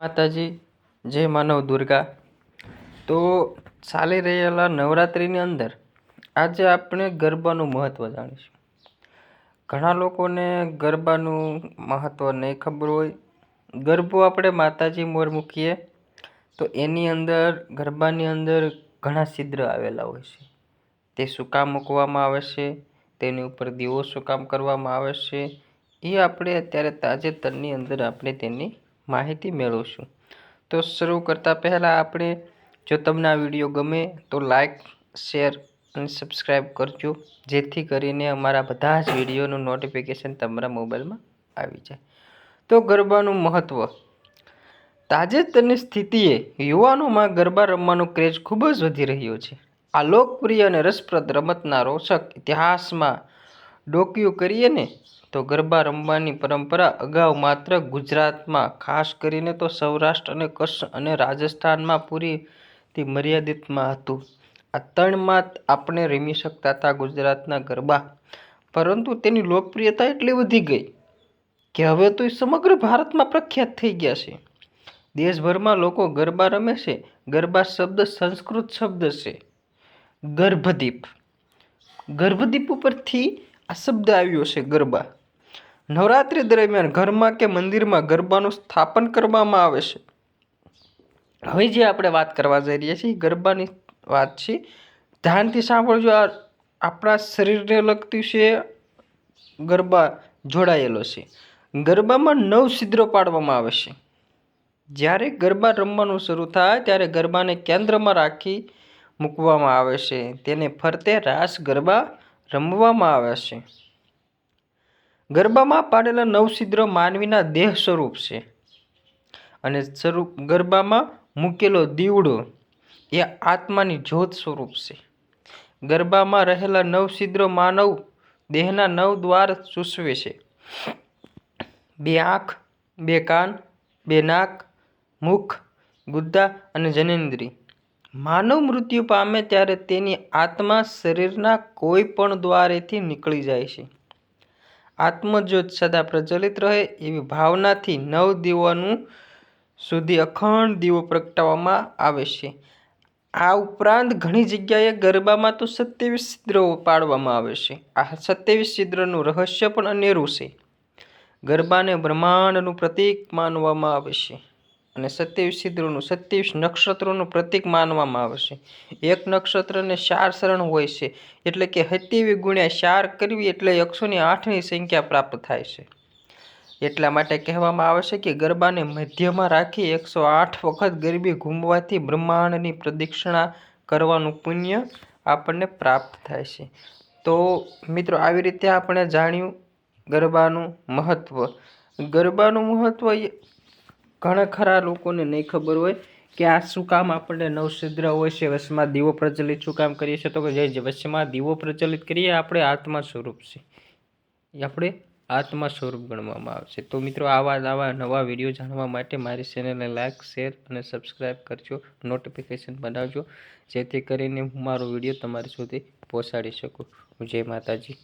માતાજી, જય માનવ દુર્ગા. તો ચાલી રહેલા નવરાત્રિની અંદર આજે આપણે ગરબાનું મહત્ત્વ જાણીશું. ઘણા લોકોને ગરબાનું મહત્ત્વ નહીં ખબર હોય. ગરબો આપણે માતાજી મોર મૂકીએ તો એની અંદર, ગરબાની અંદર ઘણા છિદ્ર આવેલા હોય છે. તે શું કામ મૂકવામાં આવે છે? તેની ઉપર દીવો સુકામ કરવામાં આવે છે? એ આપણે અત્યારે તાજેતરની અંદર આપણે તેની માહિતી મેળવશું. તો શરૂ કરતાં પહેલાં આપણે જો તમને આ વીડિયો ગમે તો લાઈક શેર અને સબસ્ક્રાઈબ કરજો, જેથી કરીને અમારા બધા જ વિડીયોનું નોટિફિકેશન તમારા મોબાઈલમાં આવી જાય. તો ગરબાનું મહત્ત્વ તાજેતરની સ્થિતિએ યુવાનોમાં ગરબા રમવાનો ક્રેઝ ખૂબ જ વધી રહ્યો છે. આ લોકપ્રિય અને રસપ્રદ રમતના રોચક ઇતિહાસમાં ડોકિયું કરીએ ને તો ગરબા રમવાની પરંપરા અગાઉ માત્ર ગુજરાતમાં, ખાસ કરીને તો સૌરાષ્ટ્ર અને કચ્છ અને રાજસ્થાનમાં પૂરીથી મર્યાદિતમાં હતું. આ ત્રણમાં આપણે રમી શકતા હતા ગુજરાતના ગરબા. પરંતુ તેની લોકપ્રિયતા એટલી વધી ગઈ કે હવે તો એ સમગ્ર ભારતમાં પ્રખ્યાત થઈ ગયા છે. દેશભરમાં લોકો ગરબા રમે છે. ગરબા શબ્દ સંસ્કૃત શબ્દ છે. ગર્ભદીપ. ગર્ભદીપ ઉપરથી આ શબ્દ આવ્યો છે ગરબા. નવરાત્રિ દરમિયાન ઘરમાં કે મંદિરમાં ગરબાનું સ્થાપન કરવામાં આવે છે? હવે જે આપણે વાત કરવા જઈ રહ્યા છીએ, ગરબાની વાત છે, ધ્યાનથી સાંભળજો, આ આપણા શરીરને લગતું છે ગરબા જોડાયેલો છે. ગરબામાં નવ છિદ્રો પાડવામાં આવે છે. જ્યારે ગરબા રમવાનું શરૂ થાય, ત્યારે ગરબાને કેન્દ્રમાં રાખી મૂકવામાં આવે છે. તેને ફરતે રાસ ગરબા રમવામાં આવે છે. ગરબામાં પાડેલા નવસિદ્ર માનવીના દેહ સ્વરૂપ છે. અને સ્વરૂપ, ગરબામાં મૂકેલો દીવડો એ આત્માની જ્યોત સ્વરૂપ છે. ગરબામાં રહેલા નવસિદ્ર માનવ દેહના નવ દ્વાર સૂચવે છે. બે આંખ, બે કાન, બે નાક, મુખ, ગુદ્દા અને જનેન્દ્રી માનવ મૃત્યુ પામે ત્યારે તેની આત્મા શરીરના કોઈ પણ દ્વારેથી નીકળી જાય છે. આત્મજ્યોત સદા પ્રજ્વલિત રહે એવી ભાવનાથી નવ દીવાનું સુધી અખંડ દીવો પ્રગટાવવામાં આવે છે. આ ઉપરાંત ઘણી જગ્યાએ ગરબામાં તો સત્યાવીસ છિદ્રો પાડવામાં આવે છે. આ સત્યાવીસ છિદ્રનું રહસ્ય પણ અનેરું છે. ગરબાને બ્રહ્માંડનું પ્રતીક માનવામાં આવે છે. અને સત્યાવીસ છિદ્રોનું, સત્યાવીસ નક્ષત્રોનું પ્રતીક માનવામાં આવે છે. એક નક્ષત્રને ચાર શરણ હોય છે, એટલે કે સત્યાવીસ ગુણ્યા ચાર કરવી એટલે એકસોની આઠની સંખ્યા પ્રાપ્ત થાય છે. એટલા માટે કહેવામાં આવે છે કે ગરબાને મધ્યમાં રાખી એકસો આઠ વખત ગરબી ઘૂમવાથી બ્રહ્માંડની પ્રદક્ષિણા કરવાનું પુણ્ય આપણને પ્રાપ્ત થાય છે. તો મિત્રો, આવી રીતે આપણે જાણ્યું ગરબાનું મહત્ત્વ ગરબાનું મહત્ત્વ ઘણા ખરા લોકોને નહીં ખબર હોય કે આ શું કામ આપણને નવસિદ્ર હોય છે, વશમાં દીવો પ્રચલિત શું કામ કરીએ છીએ તો કે જે વશમાં દીવો પ્રચલિત કરીએ આપણે આત્મા સ્વરૂપ છે. એ આપણે આત્મા સ્વરૂપ ગણવામાં આવશે તો મિત્રો, આવા આવા નવા વીડિયો જાણવા માટે મારી ચેનલને લાઇક શેર અને સબસ્ક્રાઈબ કરજો. નોટિફિકેશન બનાવજો, જેથી કરીને હું મારો વીડિયો તમારી સુધી પહોંચાડી શકું. જય માતાજી.